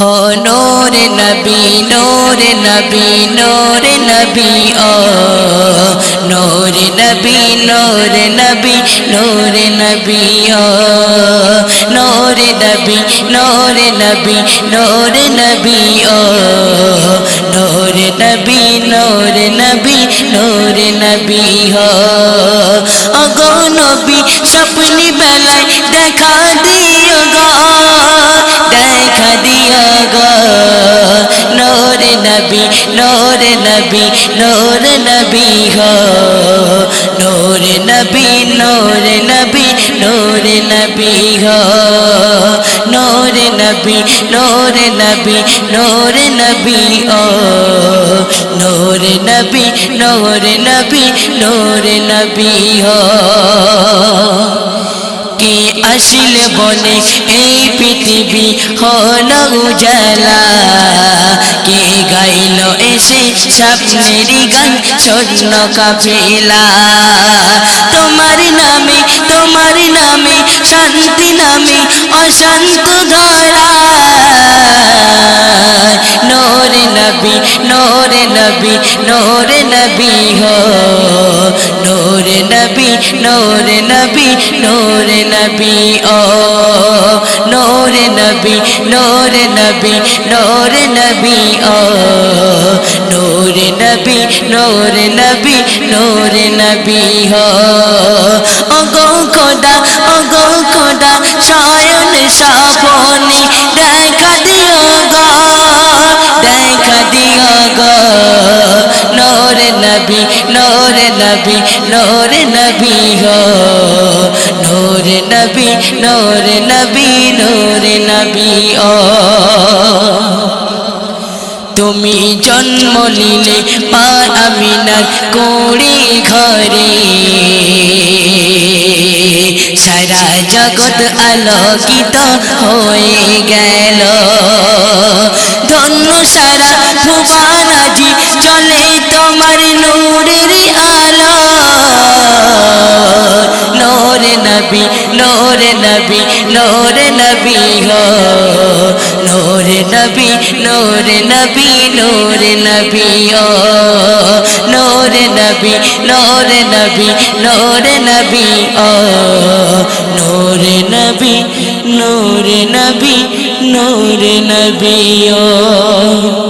হো নোর নবী নোর নবী নোর নবী ও নোর নবী নোর নবী নোর নবী ও নোর নবী নোর নবী নোর নবী ও নোর নবী নোর নবী নোর নবী হ অগো নবী স্বপ্নি বেলায় নবী, নোর নবী নোর নবী হো। নোর নবী নোর নবী নোর নবী হো। নোর নবী নোর নবী নোর নবী ও নোর নবী নোর নবী নোর নবী হো। কে আসিলে বলে এই পৃথিবী হল উজালা। কে গাইল এসে স্বপ্নেরই গান? স্বর্ণ কাফেলা। তোমার নামে তোমার নামে, শান্তি নামে অশান্ত ধরা নবী হো, নোর নবী নোর নবী নোর নবী, ও নোর নবী নোর নবী নোর নবী, ও নোর নবী নোর নবী নোর নবী হো ও গো খোদা ও খোদা নবী, নোর নবী হো। নোর নবী নোর নবী নোর নবী ও। তুমি জন্ম নিলে মা আমিনার কোড়ি ঘরে। সারা জগৎ আলোকিত হয়ে গেল। নবী, নোর নবী নোর নবী হো। নোর নবী নোর নবী নোর নবী ও নোর নবী নোর নবী নোর নবী ও নোর নবী নোর নবী নোর নবী ও